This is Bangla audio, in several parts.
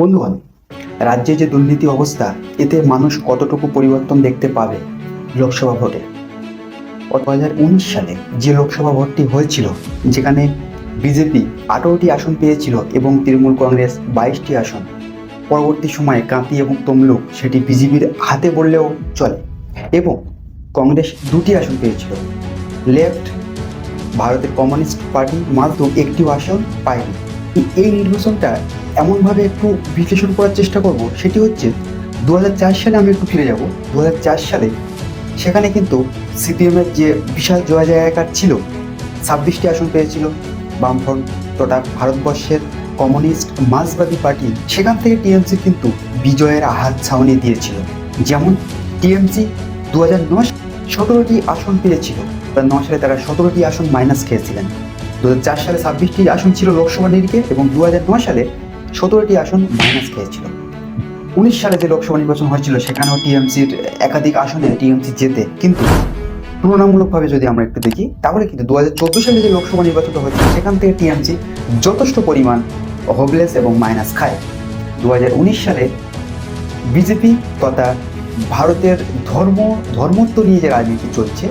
বন্ধুগণ, রাজ্যে যে দুর্নীতি অবস্থা, এতে মানুষ কতটুকু পরিবর্তন দেখতে পাবে লোকসভা ভোটে? দু হাজার উনিশ সালে যে লোকসভা ভোটটি হয়েছিল, যেখানে বিজেপি আঠারোটি আসন পেয়েছিল এবং তৃণমূল কংগ্রেস বাইশটি আসন, পরবর্তী সময়ে কাঁতি এবং তমলুক সেটি বিজেপির হাতে বললেও চলে এবং কংগ্রেস দুটি আসন পেয়েছিল। লেফট, ভারতের কমিউনিস্ট পার্টি মাত্র একটিও আসন পায়নি। এই নির্বাচনটা এমনভাবে একটু বিশ্লেষণ করার চেষ্টা করব, সেটি হচ্ছে দু হাজার চার সালে আমি একটু ফিরে যাব। দু হাজার চার সালে সেখানে কিন্তু সিপিএমের যে বিশাল জয় জায়গাকার ছিল, ছাব্বিশটি আসন পেয়েছিল, বামফ্রন্ট তথা ভারতবর্ষের কমিউনিস্ট মার্ক্সবাদী পার্টি, সেখান থেকে টিএমসি কিন্তু বিজয়ের আহাত ছাউনি দিয়েছিল। যেমন টিএমসি দু হাজার নয় সতেরোটি আসন পেয়েছিল নয় সালে তারা সতেরোটি আসন মাইনাস খেয়েছিলেন। দু হাজার চার সালে ছাব্বিশটি আসন ছিল লোকসভা নিরিখে এবং দু হাজার নয় সালে সতেরোটি আসন মাইনাস খেয়েছিল। উনিশ সালে যে লোকসভা নির্বাচন হয়েছিল, সেখানেও টিএমসির একাধিক আসনে টিএমসি জেতে। কিন্তু তুলনামূলকভাবে যদি আমরা একটু দেখি, তাহলে কিন্তু দু হাজার চোদ্দ সালে যে লোকসভা নির্বাচনটা হয়েছিল, সেখান থেকে টিএমসি যথেষ্ট পরিমাণ হোবলেস এবং মাইনাস খায়। দু হাজার উনিশ সালে বিজেপি তথা ভারতের ধর্ম, ধর্মত্ব নিয়ে যে রাজনীতি চলছে,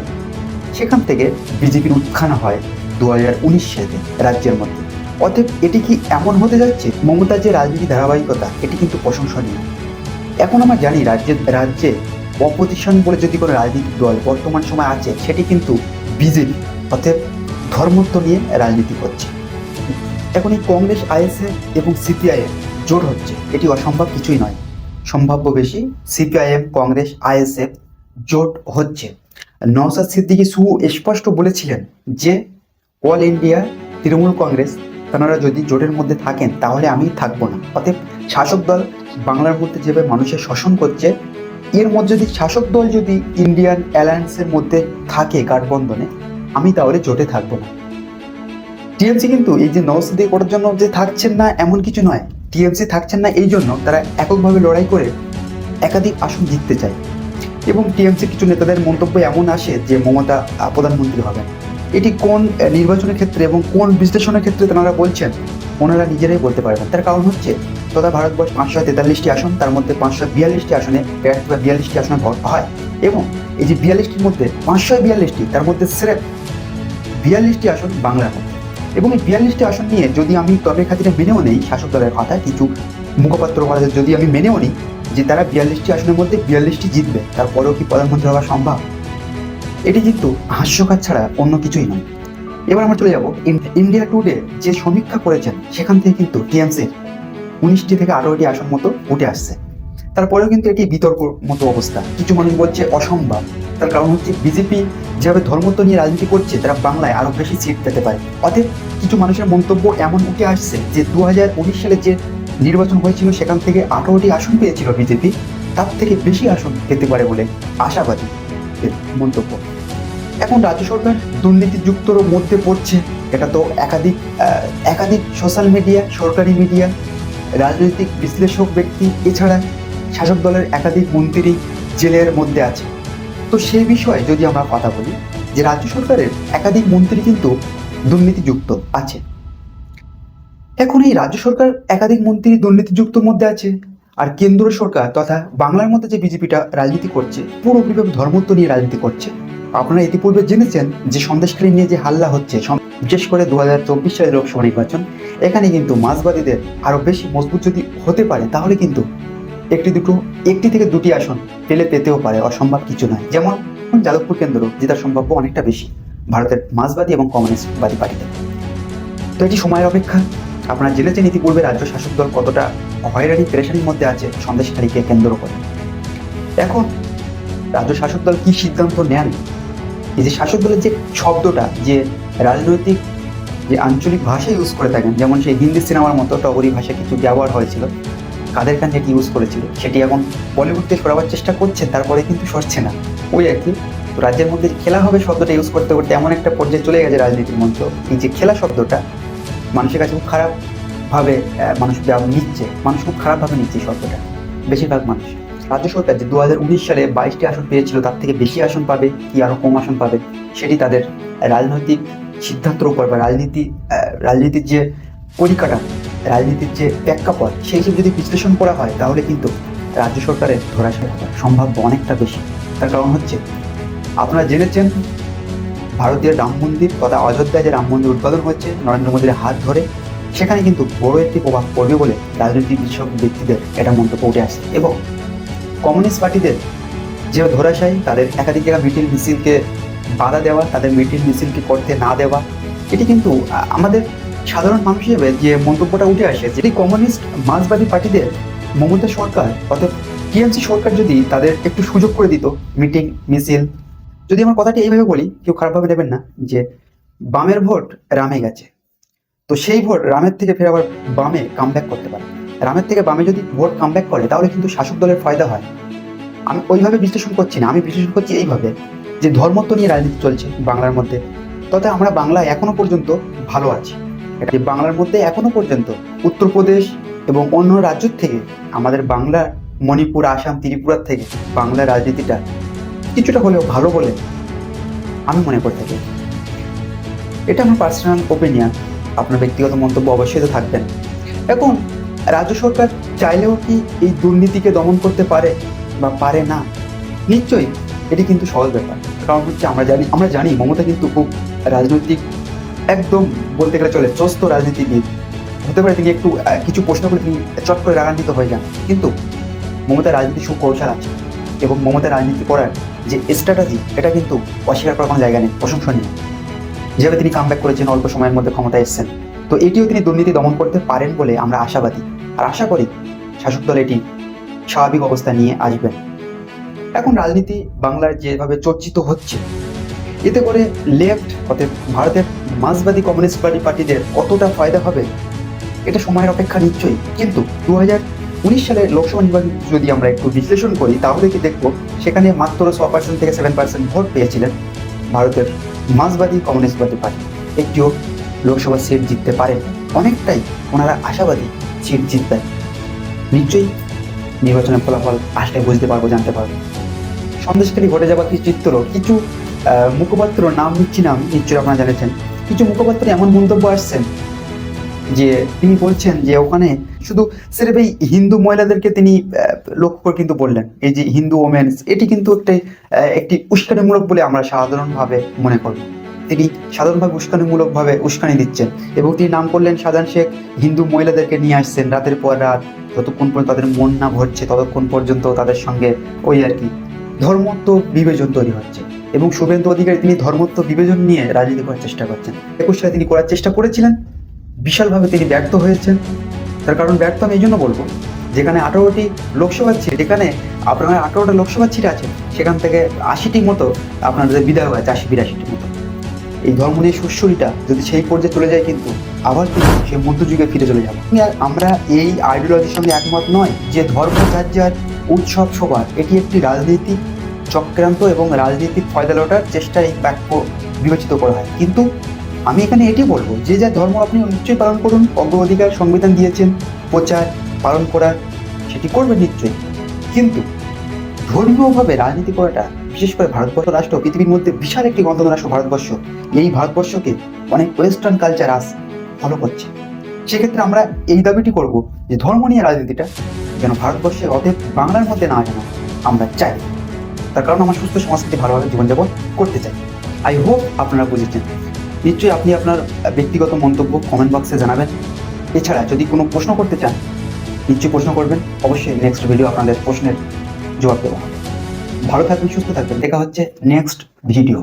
সেখান থেকে বিজেপির উত্থান হয়। দু হাজার উনিশ সালে রাজ্যের মধ্যে। অতএব এটি কি এমন হতে যাচ্ছে? মমতার যে রাজনীতি ধারাবাহিকতা, এটি কিন্তু প্রশংসনীয় এখন আমরা জানি রাজ্যে রাজ্যে অপোজিশন বলে যদি কোনো রাজনৈতিক দল বর্তমান সময় আছে, সেটি কিন্তু বিজেপি। অতএব ধর্মত্ব নিয়ে রাজনীতি করছে। এখন এই কংগ্রেস আইএসএফ এবং সিপিআইএম জোট হচ্ছে, এটি অসম্ভব কিছুই নয়। সম্ভাব্য বেশি সিপিআইএম, কংগ্রেস আইএসএফ জোট হচ্ছে। নওসাদ সিদ্দিকী সুস্পষ্ট বলেছিলেন যে অল ইন্ডিয়া তৃণমূল কংগ্রেস, তারা যদি জোটের মধ্যে থাকেন, তাহলে আমি থাকব না। অতএব শাসক দল বাংলার মধ্যে যেভাবে মানুষের শোষণ করছে, এর মধ্যে যদি শাসক দল যদি ইন্ডিয়ান অ্যালায়েন্সের মধ্যে থাকে গাঠবন্ধনে, আমি তাহলে জোটে থাকব না। টিএমসি কিন্তু এই যে নওসাদি করার জন্য যে থাকছেন না, এমন কিছু নয়। টিএমসি থাকছেন না এই জন্য তারা এককভাবে লড়াই করে একাধিক আসন জিততে চায়। এবং টিএমসির কিছু নেতাদের মন্তব্য এমন আসে যে মমতা প্রধানমন্ত্রী হবেন। এটি কোন নির্বাচনের ক্ষেত্রে এবং কোন বিশ্লেষণের ক্ষেত্রে তারা বলছেন, ওনারা নিজেরাই বলতে পারবেন। তার কারণ হচ্ছে, তথা ভারতবর্ষ পাঁচশো তেতাল্লিশটি আসন, তার মধ্যে পাঁচশো বিয়াল্লিশটি আসনে প্রার্থী বা বিয়াল্লিশটি আসনে ভোট হয়। এবং এই যে বিয়াল্লিশটির মধ্যে পাঁচশো বিয়াল্লিশটি, তার মধ্যে স্রেফ বিয়াল্লিশটি আসন বাংলার মধ্যে। এবং এই বিয়াল্লিশটি আসন নিয়ে যদি আমি তবে খাতিরে মেনেও নেই, শাসক দলের কথা কিছু মুখপাত্র যদি আমি মেনেও নিই যে তারা বিয়াল্লিশটি আসনের মধ্যে বিয়াল্লিশটি জিতবে, তারপরেও কি প্রধানমন্ত্রী হওয়া সম্ভব? এটি কিন্তু হাস্যকার ছাড়া অন্য কিছুই নয়। এবার আমরা চলে যাব ইন্ডিয়া টুডে যে সমীক্ষা করেছেন, সেখান থেকে কিন্তু টিএমসির উনিশটি থেকে আঠারোটি আসন মতো উঠে আসছে। তারপরেও কিন্তু এটি বিতর্ক মতো অবস্থা। কিছু মানুষ বলছে অসম্ভব। তার কারণ হচ্ছে বিজেপি যেভাবে ধর্মত্ব নিয়ে রাজনীতি করছে, তারা বাংলায় আরও বেশি সিট পেতে পারে। অতএব কিছু মানুষের মন্তব্য এমন উঠে আসছে যে দু হাজার উনিশ সালে যে নির্বাচন হয়েছিল, সেখান থেকে আঠারোটি আসন পেয়েছিল বিজেপি তার থেকে বেশি আসন পেতে পারে বলে আশাবাদী মন্তব্য। এখন রাজ্য সরকার দুর্নীতিযুক্তর মধ্যে পড়ছে। এটা তো একাধিক একাধিক সোশ্যাল মিডিয়া সরকারি মিডিয়া রাজনৈতিক বিশ্লেষক ব্যক্তি, এছাড়া শাসক দলের একাধিক মন্ত্রী জেলের মধ্যে আছে। তো সেই বিষয়ে যদি আমরা কথা বলি, যে রাজ্য সরকারের একাধিক মন্ত্রী কিন্তু দুর্নীতিযুক্ত আছে। এখন এই রাজ্য সরকার একাধিক মন্ত্রী দুর্নীতিযুক্তর মধ্যে আছে, আর কেন্দ্র সরকার তথা বাংলার মধ্যে যে বিজেপিটা রাজনীতি করছে পুরোপুরিভাবে ধর্মত্ব নিয়ে রাজনীতি করছে আপনারা ইতিপূর্বে জেনেছেন যে সন্দেশখালী নিয়ে যে হাল্লা হচ্ছে বিশেষ করে দু হাজার চব্বিশ সালের লোকসভা নির্বাচন, এখানে কিন্তু মার্ক্সবাদীদের আরও বেশি মজবুত যদি হতে পারে, তাহলে কিন্তু একটি দুটো, একটি থেকে দুটি আসন পেলে পেতেও পারে, অসম্ভব কিছু নয়। যেমন যাদবপুর কেন্দ্র জেতার সম্ভাব্য অনেকটা বেশি, ভারতের মার্ক্সবাদী এবং কমিউনিস্টবাদী পার্টিতে। তো এটি সময়ের অপেক্ষা। আপনারা জেনেছেন ইতিপূর্বে রাজ্য শাসক দল কতটা হয়রানি, পেরেশানির মধ্যে আছে সন্দেশকারীকে কেন্দ্র করে। এখন রাজ্য শাসক দল কি সিদ্ধান্ত নেন? এই যে শাসক দলের যে শব্দটা, যে রাজনৈতিক, যে আঞ্চলিক ভাষা ইউজ করে থাকেন, যেমন সেই হিন্দি সিনেমার মতো টগরি ভাষা কিছু ব্যবহার হয়েছিল, কাদের খান যেটি ইউজ করেছিল, সেটি এখন বলিউডকে সরাবার চেষ্টা করছে তারপরে কিন্তু সরছে না। ওই আর কি। রাজ্যের মধ্যে খেলা হবে শব্দটা ইউজ করতে করতে এমন একটা পর্যায়ে চলে গেছে রাজনীতির মঞ্চ। এই যে খেলা শব্দটা মানুষের কাছে খুব খারাপভাবে মানুষ নিচ্ছে, মানুষ খুব খারাপভাবে নিচ্ছে শব্দটা, বেশিরভাগ মানুষ। রাজ্য সরকার যে দু হাজার উনিশ সালে বাইশটি আসন পেয়েছিল, তার থেকে বেশি আসন পাবে, কি আরও কম আসন পাবে, সেটি তাদের রাজনৈতিক সিদ্ধান্তের উপর বা রাজনীতি রাজনীতির যে পরিকাঠামো, রাজনীতির যে প্রেক্ষাপট, সেই হিসেবে যদি বিশ্লেষণ করা হয়, তাহলে কিন্তু রাজ্য সরকারের ধরাশায়ী হওয়ার সম্ভাব্য অনেকটা বেশি। তার কারণ হচ্ছে, আপনারা জেনেছেন, ভারতীয় রাম মন্দির তথা অযোধ্যায় যে রাম মন্দির উদ্বোধন হচ্ছে, নরেন্দ্র মোদীর হাত ধরে, সেখানে কিন্তু বড় একটি প্রভাব পড়বে বলে রাজনৈতিক বিশেষজ্ঞ ব্যক্তিদের এটা মন্তব্য উঠে আসছে। এবং কমিউনিস্ট পার্টিদের যে ধরাশায়ী, তাদের একাধিক জায়গা মিটিং মিছিলকে বাধা দেওয়া, তাদের মিটিং মিছিলকে করতে না দেওয়া, এটি কিন্তু আমাদের সাধারণ মানুষ হিসেবে যে মন্তব্যটা উঠে আসে যে এই কমিউনিস্ট মার্ক্সবাদী পার্টিদের মমতা সরকার অর্থাৎ টিএমসি সরকার যদি তাদের একটু সুযোগ করে দিত, মিটিং, মিছিল, যদি আমার কথাটি এইভাবে বলি, কেউ খারাপভাবে নেবেন না যে বামের ভোট রামে গেছে। তো সেই ভোট রামের থেকে ফের আবার বামে কামব্যাক করতে পারে। রামের থেকে বামে যদি ভোট কামব্যাক করে, তাহলে কিন্তু শাসক দলের ফায়দা হয়। আমি ওইভাবে বিশ্লেষণ করছি না, আমি বিশ্লেষণ করছি এইভাবে যে ধর্মত্ব নিয়ে রাজনীতি চলছে বাংলার মধ্যে, তবে আমরা বাংলায় এখনও পর্যন্ত ভালো আছি। এটা বাংলার মধ্যে এখনও পর্যন্ত উত্তরপ্রদেশ এবং অন্য রাজ্য থেকে আমাদের বাংলার মণিপুর, আসাম ত্রিপুরার থেকে বাংলার রাজনীতিটা কিছুটা হলেও ভালো বলে আমি মনে করে থাকি। এটা আমার পার্সোনাল ওপিনিয়ন আপনার ব্যক্তিগত মন্তব্য অবশ্যই তো থাকবেন। এখন রাজ্য সরকার চাইলেও কি এই দুর্নীতিকে দমন করতে পারে বা পারে না? নিশ্চয়ই, এটি কিন্তু সহজ ব্যাপার। কারণ হচ্ছে আমরা জানি আমরা জানি মমতা কিন্তু খুব রাজনৈতিক, একদম বলতে গেলে চলে চস্ত রাজনীতিবিদ। হতে পারে তিনি একটু কিছু প্রশ্ন করে তিনি চট করে রাগান্বিত হয়ে যান। কিন্তু মমতার রাজনীতি সুকৌশল আছে এবং মমতার রাজনীতি করার যে স্ট্র্যাটাজি এটা কিন্তু অস্বীকার করার কোনো জায়গা নেই, প্রশংসনীয়। যেভাবে তিনি কামব্যাক করেছেন অল্প সময়ের মধ্যে ক্ষমতায় এসেছেন। তো এটিও তিনি দুর্নীতি দমন করতে পারেন বলে আমরা আশাবাদী। আর আশা করি শাসক দল এটি স্বাভাবিক অবস্থা নিয়ে আসবেন এখন রাজনীতি বাংলার যেভাবে চর্চিত হচ্ছে, এতে করে লেফট অর্থাৎ ভারতের মার্ক্সবাদী কমিউনিস্ট পার্টি পার্টিদের কতটা ফায়দা হবে, এটা সময়ের অপেক্ষা নিশ্চয়ই। কিন্তু দু হাজার উনিশ সালের লোকসভা নির্বাচন যদি আমরা একটু বিশ্লেষণ করি, তাহলে কি দেখব, সেখানে মাত্র ছ পার্সেন্ট থেকে সেভেন পার্সেন্ট ভোট পেয়েছিলেন ভারতের মার্ক্সবাদী কমিউনিস্টবাদী পার্টি একটিও লোকসভা সিট জিততে পারেন অনেকটাই ওনারা আশাবাদী সিট জিতবেন নিশ্চয়ই নির্বাচনের ফলাফল আসলে বুঝতে পারব, জানতে পারব। সন্দেশখালী ঘটে যাওয়া কিছু চিত্র? কিছু মুখপাত্র নাম নিচ্ছি নাম নিশ্চয়ই আপনারা জেনেছেন। কিছু মুখপাত্র এমন মন্তব্য আসছেন যে তিনি বলছেন যে ওখানে শুধু সেরেফ এই হিন্দু মহিলাদেরকে তিনি লক্ষ্য করে কিন্তু বললেন। এই যে হিন্দু ওমেন্স এটি কিন্তু একটি একটি উস্কানিমূলক বলে আমরা সাধারণভাবে মনে করব তিনি সাধারণভাবে উস্কানিমূলকভাবে উস্কানি দিচ্ছেন এবং তিনি নাম করলেন সাধারণ শেখ। হিন্দু মহিলাদেরকে নিয়ে আসছেন রাতের পর রাত। যতক্ষণ পর্যন্ত তাদের মন না ভরছে, ততক্ষণ পর্যন্ত তাদের সঙ্গে ওই আর কি ধর্মত্ব বিবেচন তৈরি হচ্ছে এবং শুভেন্দু অধিকারী তিনি ধর্মত্ব বিবেচন নিয়ে রাজনীতি করার চেষ্টা করছেন। একুশ সালে তিনি করার চেষ্টা করেছিলেন, বিশালভাবে তিনি ব্যর্থ হয়েছেন। তার কারণ ব্যর্থ আমি এই জন্য বলব, যেখানে আঠারোটি লোকসভা সিট যেখানে আপনার আঠারোটা লোকসভা সিট আছে, সেখান থেকে আশিটি মতো আপনাদের বিধায়ক আছে, আশি বিরাশিটির মতো। এই ধর্ম নিয়ে সুশ্রীটা যদি সেই পর্যায়ে চলে যায় কিন্তু আবার কিন্তু সে মধ্যযুগে ফিরে চলে যাব। আমরা এই আইডিওলজির সঙ্গে একমত নয় যে ধর্ম যার যার উৎসব সবার, এটি একটি রাজনৈতিক চক্রান্ত এবং রাজনীতিক ফয়দা লোটার চেষ্টা এই বাক্য বিবেচিত করা হয়। কিন্তু আমি এখানে এটি বলব, যে যা ধর্ম আপনি নিশ্চয়ই পালন করুন, অগ্রাধিকার, সংবিধান দিয়েছেন, প্রচার, পালন করার, সেটি করবেন নিশ্চয়ই। কিন্তু ধর্মীয়ভাবে রাজনীতি করাটা, বিশেষ করে ভারতবর্ষ রাষ্ট্র, পৃথিবীর মধ্যে বিশাল একটি গণতন্ত্র রাষ্ট্র ভারতবর্ষ, এই ভারতবর্ষকে অনেক ওয়েস্টার্ন কালচার আস ফলো করছে। সেক্ষেত্রে আমরা এই দাবিটি করব যে ধর্ম নিয়ে রাজনীতিটা যেন ভারতবর্ষে অতএব বাংলার মধ্যে না যেন আমরা চাই। তার কারণ আমরা সুস্থ সংস্কৃতি ভালোভাবে জীবনযাপন করতে চাই। আই হোপ আপনারা বুঝেছেন। নিশ্চয়ই আপনি আপনার ব্যক্তিগত মন্তব্য কমেন্ট বক্সে জানাবেন। এছাড়া যদি কোনো প্রশ্ন করতে চান, নিশ্চয়ই প্রশ্ন করবেন। অবশ্যই নেক্সট ভিডিও আপনাদের প্রশ্নের জবাব দেবো। ভালো থাকবেন সুস্থ থাকবেন। দেখা হচ্ছে নেক্সট ভিডিও